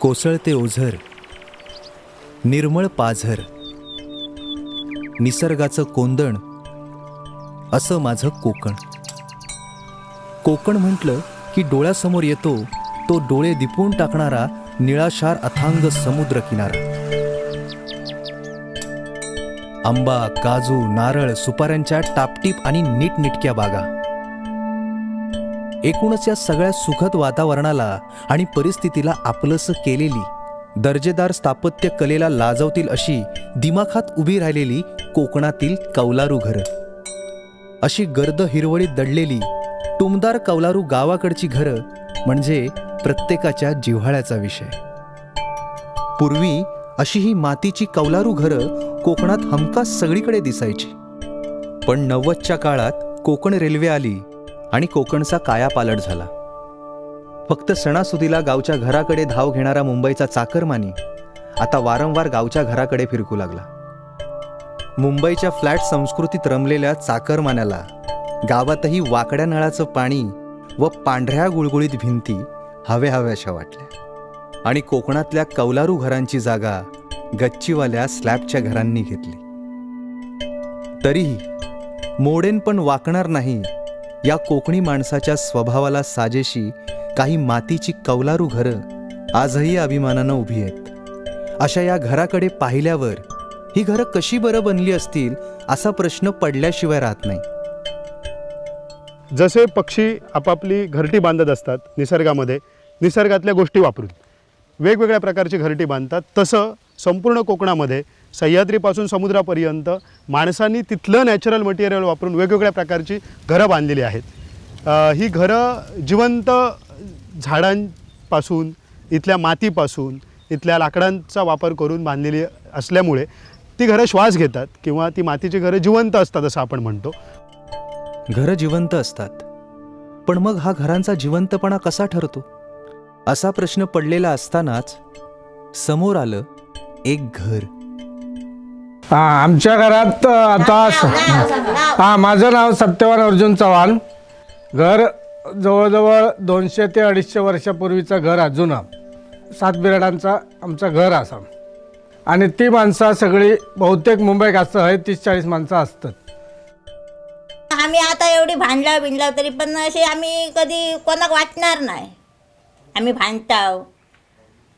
कोसळते ओझर निर्मळ पाझर निसर्गाचं कोंदण असं माझं कोकण. कोकण म्हटलं की डोळ्यासमोर येतो तो डोळे दिपून टाकणारा निळाशार अथांग समुद्र किनारा आंबा काजू नारळ सुपाऱ्यांच्या टापटीप आणि नीटनिटक्या बागा. एकूणच या सगळ्या सुखद वातावरणाला आणि परिस्थितीला आपलंसं केलेली दर्जेदार स्थापत्य कलेला लाजवतील अशी दिमाखात उभी राहिलेली कोकणातील कौलारू घरं. अशी गर्द हिरवळीत दडलेली टुमदार कौलारू गावाकडची घरं म्हणजे प्रत्येकाच्या जिव्हाळ्याचा विषय. पूर्वी अशी ही मातीची कौलारू घरं कोकणात हमखास सगळीकडे दिसायची. पण नव्वदच्या काळात कोकण रेल्वे आली आणि कोकणचा कायापालट झाला. फक्त सणासुदीला गावच्या घराकडे धाव घेणारा मुंबईचा चाकरमानी आता वारंवार गावच्या घराकडे फिरकू लागला. मुंबईच्या फ्लॅट संस्कृतीत रमलेल्या चाकरमान्याला गावातही वाकड्या नळाचं पाणी व पांढऱ्या गुळगुळीत भिंती हव्या हव्याशा वाटल्या. आणि कोकणातल्या कौलारू घरांची जागा गच्चीवाल्या स्लॅबच्या घरांनी घेतली. तरीही मोडेन पण वाकणार नाही या कोकणी माणसाच्या स्वभावाला साजेशी काही मातीची कौलारू घरं आजही अभिमानानं उभी आहेत. अशा या घराकडे पाहिल्यावर ही घरं कशी बरं बनली असतील असा प्रश्न पडल्याशिवाय राहत नाही. जसे पक्षी आपापली घरटी बांधत असतात निसर्गामध्ये निसर्गातल्या गोष्टी वापरून. वेगवेगळ्या प्रकारची घरटी बांधतात तसं संपूर्ण कोकणामध्ये सह्याद्रीपासून समुद्रापर्यंत माणसांनी तिथलं नॅचरल मटेरियल वापरून वेगवेगळ्या प्रकारची घरं बांधलेली आहेत. ही घरं जिवंत झाडांपासून इथल्या मातीपासून इथल्या लाकडांचा वापर करून बांधलेली असल्यामुळे ती घरं श्वास घेतात किंवा ती मातीची घरं जिवंत असतात असं आपण म्हणतो. घरं जिवंत असतात. पण मग हा घरांचा जिवंतपणा कसा ठरतो? असा प्रश्न पडलेला असतानाच समोर आलं एक घर. हा आमच्या घरात आता हा माझं नाव सत्यवान अर्जुन चव्हाण. घर जवळजवळ दोनशे ते अडीचशे वर्षापूर्वीचं घर अजून सात बिराडांचा आमचं घर असा. आणि ती माणसं सगळी बहुतेक मुंबई असं आहे तीस चाळीस माणसं असतात. आम्ही आता एवढी भांडला बिंडला तरी पण असे आम्ही कधी कोणाक वाटणार नाही. आम्ही भांडताव.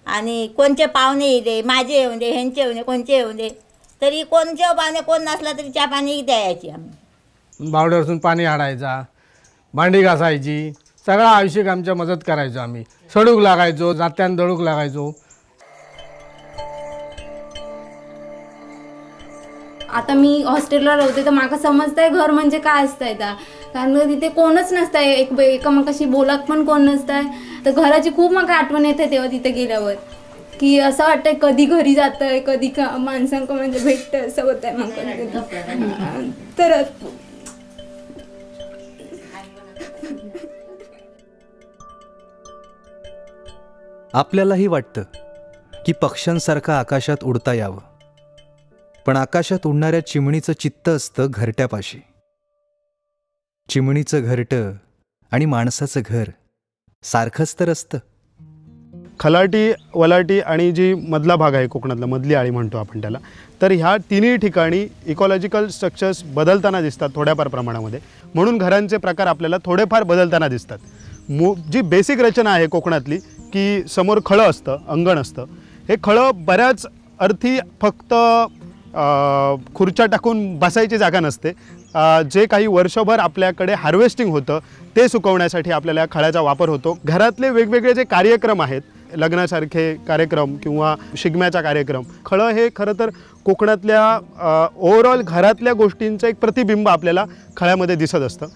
आणि कोणचे पाहुणे येते माझे येऊ दे ह्यांचे येऊ दे कोणचे येऊ दे. तरी कोणचे पाहुणे कोण नसला तरी चहा पाणी द्यायची आम्ही. बावड्यापासून पाणी हाडायचा भांडी घासायची सगळा आयुष्यक आमच्या मदत करायचो आम्ही. सडूक लागायचो जात्यान दळूक लागायचो. आता मी हॉस्टेलला राहते तर माका समजतंय घर म्हणजे काय असतंय त्या कारण का तिथे कोणच नसतंय एक एकमेकाशी बोलत पण कोण नसतंय. तर घराची खूप माका आठवण येते तेव्हा तिथे गेल्यावर. की असं वाटतंय कधी घरी जातंय कधी का माणसांक म्हणजे भेटतंय असं होत आहे मग कधी कधी. तर आपल्यालाही वाटतं की पक्ष्यांसारखं आकाशात उडता यावं. पण आकाशात उडणाऱ्या चिमणीचं चित्त असतं घरट्यापाशी. चिमणीचं घरटं आणि माणसाचं घर सारखंच तर असतं. खलाटी वलाटी आणि जी मधला भाग आहे कोकणातला मधली आळी म्हणतो आपण त्याला तर ह्या तिन्ही ठिकाणी इकॉलॉजिकल स्ट्रक्चर्स बदलताना दिसतात थोड्याफार प्रमाणामध्ये. म्हणून घरांचे प्रकार आपल्याला थोडेफार बदलताना दिसतात. मू जी बेसिक रचना आहे कोकणातली की समोर खळं असतं अंगण असतं हे खळं बऱ्याच अर्थी फक्त खुर्च्या टाकून बसायची जागा नसते. जे काही वर्षभर आपल्याकडे हार्वेस्टिंग होतं ते सुकवण्यासाठी आपल्याला खळ्याचा वापर होतो. घरातले वेगवेगळे जे कार्यक्रम आहेत लग्नासारखे कार्यक्रम किंवा शिगम्याचा कार्यक्रम. खळं हे खरं तर कोकणातल्या ओव्हरऑल घरातल्या गोष्टींचं एक प्रतिबिंब आपल्याला खळ्यामध्ये दिसत असतं.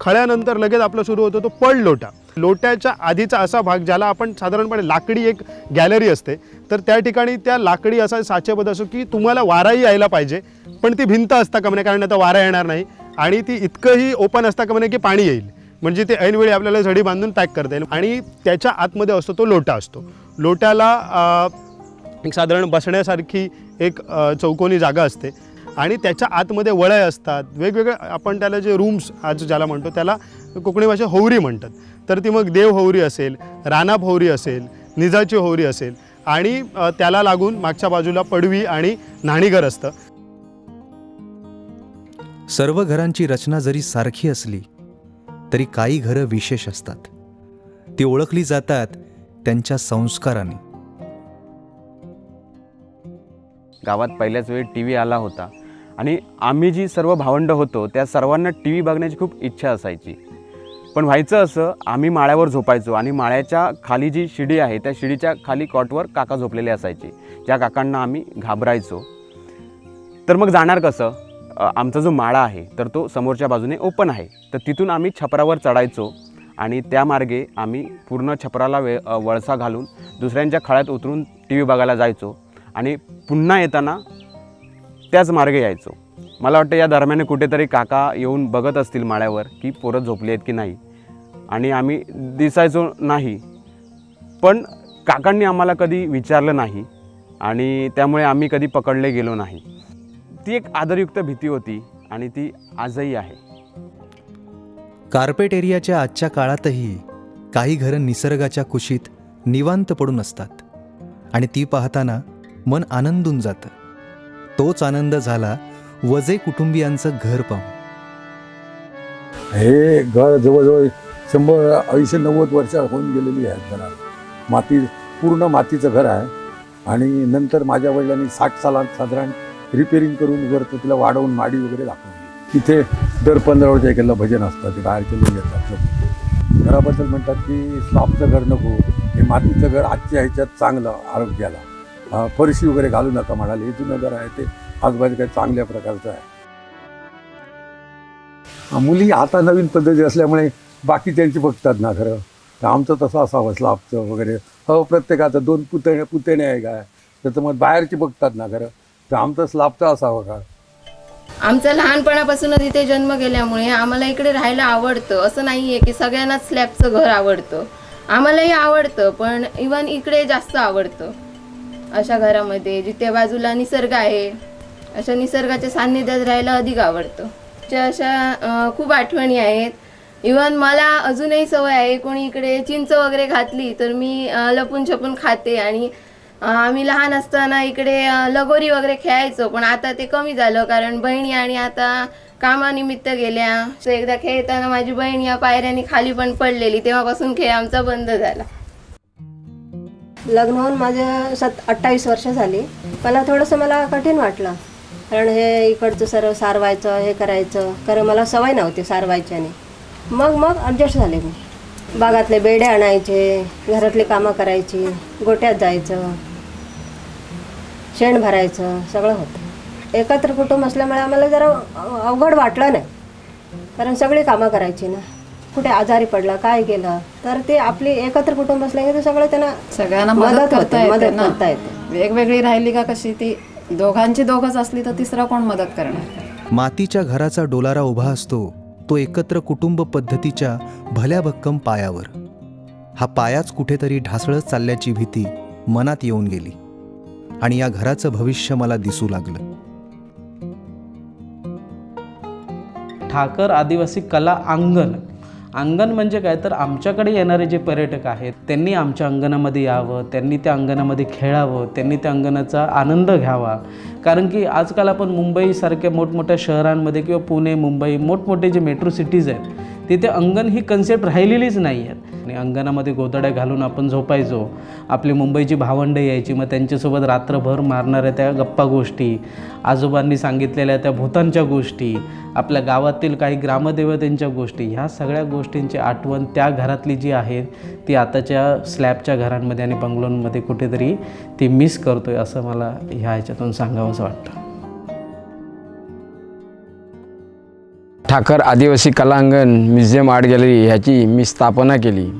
खळ्यानंतर लगेच आपलं सुरू होतो तो पड लोटा लोट्याच्या आधीचा असा भाग ज्याला आपण साधारणपणे लाकडी एक गॅलरी असते तर त्या ठिकाणी त्या लाकडी असा साचेबद्ध असो की तुम्हाला वाराही यायला पाहिजे पण ती भिंत असता का म्हणे कारण आता वारा येणार नाही आणि ती इतकंही ओपन असता का म्हणे की पाणी येईल. म्हणजे ते ऐनवेळी आपल्याला झडी बांधून पॅक करता येईल. आणि त्याच्या आतमध्ये असतो तो लोटा असतो. लोट्याला एक साधारण बसण्यासारखी एक चौकोनी जागा असते. आणि त्याच्या आतमध्ये वळय असतात. वेगवेगळे आपण त्याला जे रूम्स आज ज्याला म्हणतो त्याला कोकणी भाषा होवरी म्हणतात. तर ती मग देव होवरी असेल रानाप होवरी असेल निजाची होवरी असेल आणि त्याला लागून मागच्या बाजूला पडवी आणि न्हाणीघर असतं. सर्व घरांची रचना जरी सारखी असली तरी काही घरं विशेष असतात. ती ओळखली जातात त्यांच्या संस्काराने. गावात पहिल्याच वेळी टी व्ही आला होता आणि आम्ही जी सर्व भावंड होतो त्या सर्वांना टी व्ही बघण्याची खूप इच्छा असायची. पण व्हायचं असं आम्ही माळ्यावर झोपायचो आणि माळ्याच्या खाली जी शिडी आहे त्या शिडीच्या खाली कॉटवर काका झोपलेले असायचे. ज्या काकांना आम्ही घाबरायचो. तर मग जाणार कसं? आमचा जो माळा आहे तर तो समोरच्या बाजूने ओपन आहे. तर तिथून आम्ही छपरावर चढायचो आणि त्या मार्गे आम्ही पूर्ण छपराला वे वळसा घालून दुसऱ्यांच्या खळ्यात उतरून टी व्ही बघायला जायचो आणि पुन्हा येताना त्याच मार्गे यायचो. मला वाटतं या दरम्यान कुठेतरी काका येऊन बघत असतील माळ्यावर की पोरं झोपली आहेत की नाही. आणि आम्ही दिसायचो नाही. पण काकांनी आम्हाला कधी विचारलं नाही आणि त्यामुळे आम्ही कधी पकडले गेलो नाही. ती एक आदरयुक्त भीती होती आणि ती आजही आहे. कार्पेट एरियाच्या आजच्या काळातही काही घरं निसर्गाच्या कुशीत निवांत पडून असतात आणि ती पाहताना मन आनंदून जातं. तोच आनंद झाला वजे कुटुंबियांचं घर पाहून. हे घर जवळजवळ शंभर ऐंशी नव्वद वर्ष होऊन गेलेली आहेत घराला माती पूर्ण मातीचं घर आहे आणि नंतर माझ्या वडिलांनी साठ सालात साधारण रिपेरिंग करून वरतं तिला वाढवून माडी वगैरे दाखवली तिथे दर पंधरा वर्षा एखादं भजन असतं ते बाहेरचे लोक येतात घराबद्दल म्हणतात की स्लॉपचं घर नको हे मातीचं घर आजच्या ह्याच्यात चांगलं आरोग्याला. फरशी वगैरे घालू नका म्हणाले हे जुनं घर आहे ते आजूबाजू काही चांगल्या प्रकारचं आहे. मुली आता नवीन पद्धती असल्यामुळे बाकी त्यांची बघतात ना खरं. तर आमचं तसं असावं स्लाबचं वगैरे. हो प्रत्येकाचं दोन पुतणे पुतणे आहे काय त्याचं मग बाहेरची बघतात ना खरं. तर आमचं स्लाबचं असावं का? आमचा लहानपणापासूनच इथे जन्म गेल्यामुळे आम्हाला इकडे राहायला आवडतं. असं नाही आहे की सगळ्यांनाच स्लॅबचं घर आवडतं. आम्हालाही आवडतं पण इवन इकडे जास्त आवडतं. अशा घरामध्ये जिथे बाजूला निसर्ग आहे अशा निसर्गाच्या सान्निध्यात राहायला अधिक आवडतं. त्या अशा खूप आठवणी आहेत. इवन मला अजूनही सवय आहे कोणी इकडे चिंच वगैरे घातली तर मी लपून छपून खाते आणि आम्ही लहान असताना इकडे लगोरी वगैरे खेळायचो पण आता ते कमी झालं कारण बहिणी आणि आता कामानिमित्त गेल्या. तर एकदा खेळताना माझी बहीण या पायऱ्याने खाली पण पडलेली तेव्हापासून खेळ आमचा बंद झाला. लग्न होऊन माझं सत अठ्ठावीस वर्ष झाली. मला थोडंसं मला कठीण वाटलं. कारण हे इकडचं सर्व सारवायचं हे करायचं कारण मला सवय नव्हती सारवायच्याने. मग मग ॲडजस्ट झाले मी. बागातले बेडे आणायचे घरातली कामं करायची गोट्यात जायचं. शेण भरायचं सगळं होतं. एकत्र कुटुंब असल्यामुळे आम्हाला जरा अवघड वाटलं नाही. कारण सगळी कामं करायची ना. कुठे आजारी पडला काय केलं तर ते आपली एकत्र कुटुंब असल्याने ते सगळं त्यांना सगळ्यांना मदत होते, मदत करता येते. वेगवेगळी राहिली का कशी ती दोघांची दोघच असली तर तिसरा कोण मदत करणार? मातीच्या घराचा डोलारा उभा असतो तो एकत्र कुटुंब पद्धतीच्या भल्या भक्कम पायावर. हा पायाच कुठेतरी ढासळत चालल्याची भीती मनात येऊन गेली. आणि या घराचं भविष्य मला दिसू लागलं. ठाकर आदिवासी कला अंगण. अंगण म्हणजे काय? तर आमच्याकडे येणारे जे पर्यटक आहेत त्यांनी आमच्या अंगणामध्ये यावं त्यांनी त्या अंगणामध्ये खेळावं त्यांनी त्या अंगणाचा आनंद घ्यावा. कारण की आजकाल आपण मुंबईसारख्या मोठमोठ्या शहरांमध्ये किंवा पुणे मुंबई मोठमोठे जे मेट्रो सिटीज आहेत तिथे अंगण ही कन्सेप्ट राहिलेलीच नाही आहेत आणि अंगणामध्ये गोदड्या घालून आपण झोपायचो. आपली मुंबईची भावंडं यायची मग त्यांच्यासोबत रात्रभर मारणाऱ्या त्या गप्पा गोष्टी आजोबांनी सांगितलेल्या त्या भूतांच्या गोष्टी आपल्या गावातील काही ग्रामदेवतेंच्या गोष्टी ह्या सगळ्या गोष्टींची आठवण त्या घरातली जी आहे ती आताच्या स्लॅबच्या घरांमध्ये आणि बंगलोंमध्ये कुठेतरी ती मिस करतो आहे असं मला ह्या ह्याच्यातून सांगावंसं वाटतं. ठाकर आदिवासी कलांगण म्युझियम आर्ट गॅलरी ह्याची मी स्थापना केली.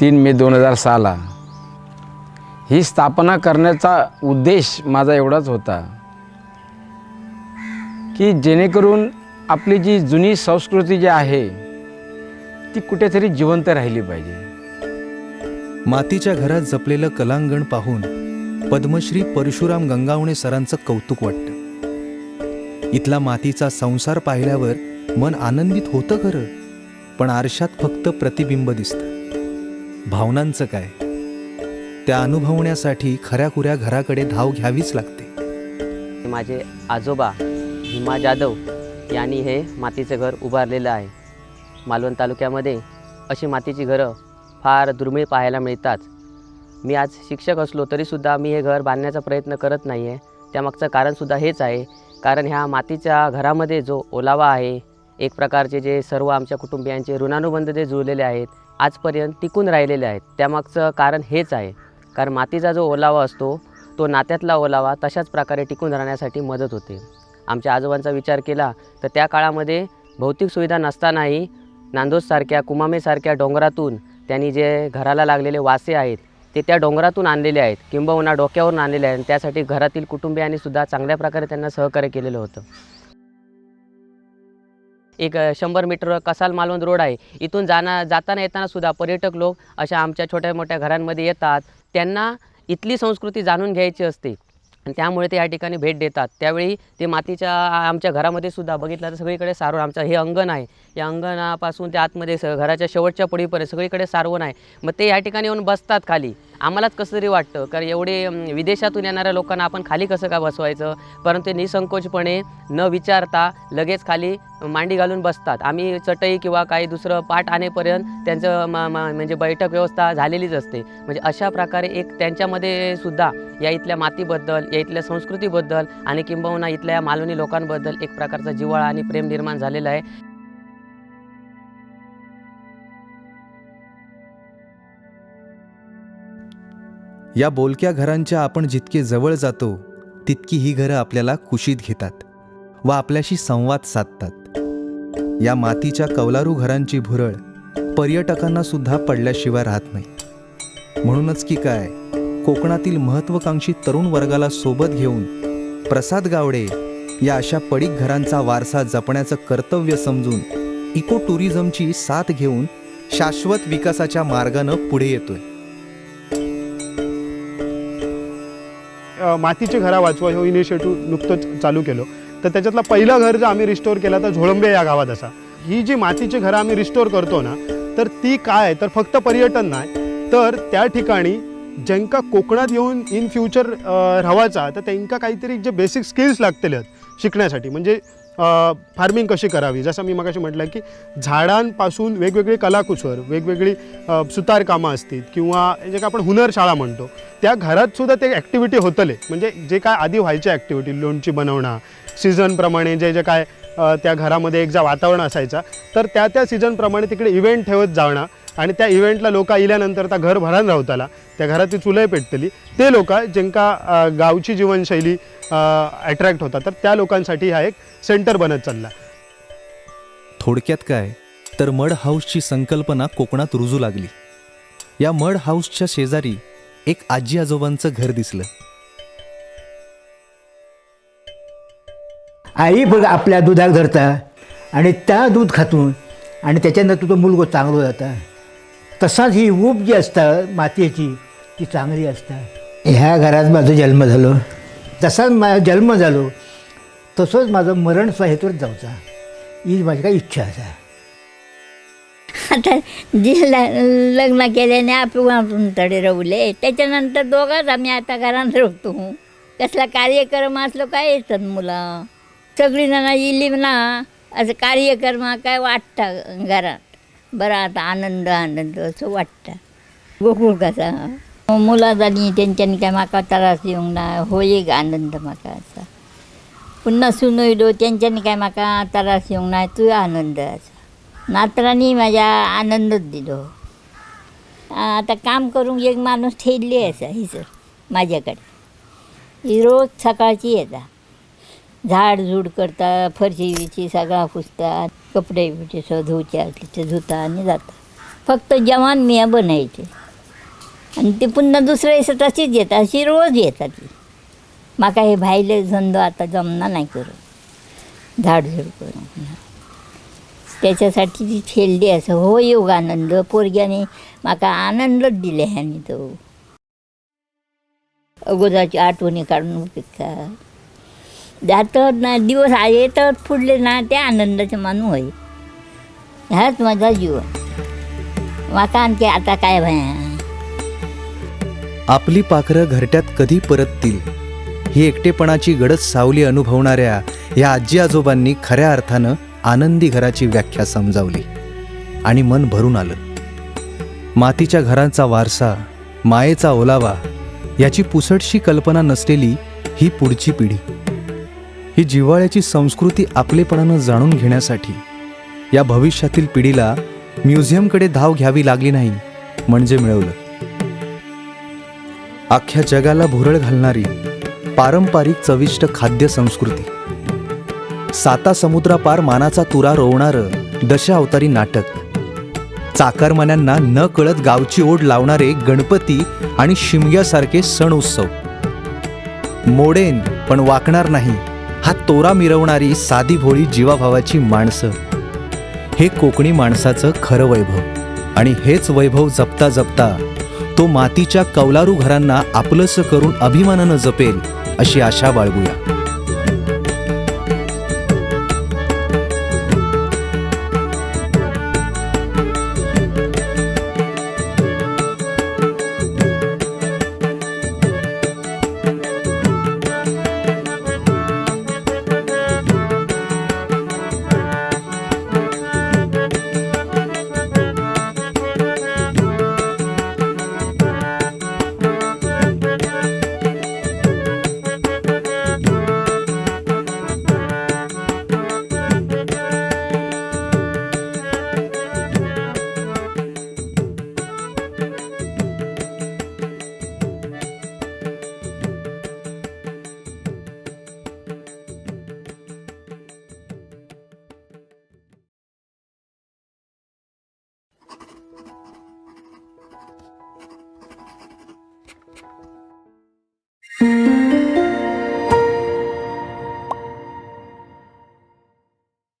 तीन मे दोन हजार सहाला. ही स्थापना करण्याचा उद्देश माझा एवढाच होता. की जेणेकरून आपली जी जुनी संस्कृती जी आहे ती कुठेतरी जिवंत राहिली पाहिजे. मातीच्या घरात जपलेलं कलांगण पाहून पद्मश्री परशुराम गंगावणे सरांचं कौतुक वाटतं. इथला मातीचा संसार पाहिल्यावर मन आनंदित होतं खरं पण आरशात फक्त प्रतिबिंब दिसतं. भावनांचं काय? त्या अनुभवण्यासाठी खऱ्याखुऱ्या घराकडे धाव घ्यावीच लागते. माझे आजोबा हिमा जाधव यांनी हे मातीचं घर उभारलेलं आहे. मालवण तालुक्यामध्ये अशी मातीची घरं फार दुर्मिळ पाहायला मिळतात. मी आज शिक्षक असलो तरीसुद्धा मी हे घर बांधण्याचा प्रयत्न करत नाही आहे त्यामागचं कारणसुद्धा हेच आहे कारण ह्या मातीच्या घरामध्ये जो ओलावा आहे एक प्रकारचे जे सर्व आमच्या कुटुंबियांचे ऋणानुबंध जे जुळलेले आहेत आजपर्यंत टिकून राहिलेले आहेत. त्यामागचं कारण हेच आहे. कारण मातीचा जो ओलावा असतो तो नात्यातला ओलावा तशाच प्रकारे टिकून राहण्यासाठी मदत होते. आमच्या आजोबांचा विचार केला तर त्या काळामध्ये भौतिक सुविधा नसतानाही नांदोजसारख्या कुमामेसारख्या डोंगरातून त्यांनी जे घराला लागलेले वासे आहेत ते त्या डोंगरातून आणलेले आहेत. किंबहुना डोक्यावरून आणलेले आहेत. त्यासाठी घरातील कुटुंबियांनी सुद्धा चांगल्या प्रकारे त्यांना सहकार्य केलेलं होतं. एक शंभर मीटर कसाल मालवण रोड आहे. इथून जाणं जाताना येताना सुद्धा पर्यटक लोक अशा आमच्या छोट्या मोठ्या घरांमध्ये येतात. त्यांना इथली संस्कृती जाणून घ्यायची असते. आणि त्यामुळे ते या ठिकाणी भेट देतात. त्यावेळी ते मातीच्या आमच्या घरामध्ये सुद्धा बघितलं तर सगळीकडे सारवण आमचं हे अंगण आहे. या अंगणापासून ते आतमध्ये स घराच्या शेवटच्या पुढीपर्यंत सगळीकडे सारवण आहे. मग ते या ठिकाणी येऊन बसतात खाली. आम्हालाच कसं तरी वाटतं. कारण एवढे विदेशातून येणाऱ्या लोकांना आपण खाली कसं का बसवायचं? परंतु निसंकोचपणे न विचारता लगेच खाली मांडी घालून बसतात. आम्ही चटई किंवा काही दुसरं पाठ आणेपर्यंत त्यांचं म म्हणजे बैठक व्यवस्था झालेलीच असते. म्हणजे अशा प्रकारे एक त्यांच्यामध्ये सुद्धा या इथल्या मातीबद्दल या इथल्या संस्कृतीबद्दल आणि किंबहुना इथल्या मालवणी लोकांबद्दल एक प्रकारचा जिव्हाळा आणि प्रेम निर्माण झालेला आहे. या बोलक्या घरांच्या आपण जितके जवळ जातो तितकी ही घरं आपल्याला कुशीत घेतात व आपल्याशी संवाद साधतात. या मातीच्या कौलारू घरांची भुरळ पर्यटकांना सुद्धा पडल्याशिवाय राहत नाही. म्हणूनच की काय कोकणातील महत्त्वाकांक्षी तरुण वर्गाला सोबत घेऊन प्रसाद गावडे या अशा पडीक घरांचा वारसा जपण्याचं कर्तव्य समजून इको टुरिझमची साथ घेऊन शाश्वत विकासाच्या मार्गानं पुढे येतोय. मातीची घरा वाचवा हो इनिशिएटिव्ह नुकतंच चालू केलं. तर त्याच्यातला पहिलं घर जर आम्ही रिस्टोअर केलं तर झोळंबे या गावात असा. ही जी मातीची घरं आम्ही रिस्टोअर करतो ना तर ती काय तर फक्त पर्यटन नाही तर त्या ठिकाणी ज्यांका कोकणात येऊन इन फ्युचर राहायचा तर त्यांना काहीतरी जे बेसिक स्किल्स लागतले आहेत शिकण्यासाठी. म्हणजे फार्मिंग कशी करावी? जसं मी मगाशी म्हटलं की झाडांपासून वेगवेगळी कलाकुसर वेगवेगळी सुतारकामं असतील किंवा जे काय आपण हुनरशाळा म्हणतो त्या घरातसुद्धा ते ॲक्टिव्हिटी होतले. म्हणजे जे काय आधी व्हायच्या ॲक्टिव्हिटी लोणची बनवणं सीझनप्रमाणे जे जे काय त्या घरामध्ये एक जा वातावरण असायचा तर त्या त्या सीझनप्रमाणे तिकडे इव्हेंट ठेवत जाणं आणि त्या इव्हेंटला लोक इल्यानंतर त्या घर भरान रावताला त्या घरात ती चुलय पेटतली. ते लोक ज्यांका गावची जीवनशैली अट्रॅक्ट होतात. तर त्या लोकांसाठी हा एक सेंटर बनत चालला. थोडक्यात काय? तर मड हाऊसची संकल्पना कोकणात रुजू लागली. या मड हाऊसच्या शेजारी एक आजी आजोबांचं घर दिसलं. आई बघ आपल्या दुधाक धरता आणि त्या दूध खातून आणि त्याच्यानं तुझं मुलगो चांगलो जाता तसाच ही ऊब जी असता मातयेची ती चांगली असता. ह्या घरात माझा जन्म झालो. जसाच माझा जन्म झालो तसंच माझं मरण सुद्धा हेतूच जावचा ही माझी काय इच्छा असा. आता जे ल- लग्न केल्याने आपण आपण तडे रवले त्याच्यानंतर दोघांच आम्ही आता घरात राहतो कसला कार्यक्रम असलो काय येतात मुलं? सगळी जण इली ना. असं कार्यक्रम काय वाटतं घरात? बरं आता आनंद आनंद असं वाटतं. गोकुळ कसा. मुला जाणी त्यांच्यानी काय म्हाका त्रास येऊंक ना हो एक आनंद म्हाका असा. पुन्हा सुनयलो त्यांच्यानी काय म्हाका त्रास येऊंक ना तू आनंद असा. नात्रांनी माझ्या आनंदच दिलो. आता काम करून एक माणूस ठेवली असा हिसर माझ्याकडे. ही रोज सकाळची येता. झाड झूड करता फरशी बिरशी सगळा पुसतात कपडे बिपडे सगळं धुवचे असले ते धुता आणि जाता फक्त जवान मिया बनायचे. आणि ते पुन्हा दुसऱ्या दिवशी तशीच येतात अशी रोज येतात. ती माका हे भाईले धंदो आता जमना नाही करून. झाडझूड करून. त्याच्यासाठी ती खेळली असं हो योग आनंद पोरग्याने माका आनंदच दिले ह्यानी तो. अगोदरची आठवणी काढून उपयोग का ना दिवस येतच येतात पुढले ना त्या आनंदाचे मानू होय. ह्याच माझा जीवन. माका आणखी आता काय भया. आपली पाखरं घरट्यात कधी परततील? ही एकटेपणाची गडद सावली अनुभवणाऱ्या या आजी आजोबांनी खऱ्या अर्थानं आनंदी घराची व्याख्या समजावली. आणि मन भरून आलं. मातीच्या घरांचा वारसा मायेचा ओलावा याची पुसटशी कल्पना नसलेली ही पुढची पिढी. ही जिव्हाळ्याची संस्कृती आपलेपणानं जाणून घेण्यासाठी. या भविष्यातील पिढीला म्युझियमकडे धाव घ्यावी लागली नाही म्हणजे मिळवलं. अख्ख्या जगाला भुरळ घालणारी पारंपरिक चविष्ट खाद्य संस्कृती. साता समुद्रापार मानाचा तुरा रोवणारं दशावतारी नाटक. चाकरमान्यांना न कळत गावची ओढ लावणारे गणपती आणि शिमग्यासारखे सण उत्सव. मोडेन पण वाकणार नाही. हा तोरा मिरवणारी साधी भोळी जीवाभावाची माणसं. हे कोकणी माणसाचं खरं वैभव. आणि हेच वैभव जपता जपता तो मातीच्या कौलारू घरांना आपलंसं करून अभिमानानं जपेल अशी आशा बाळगूया.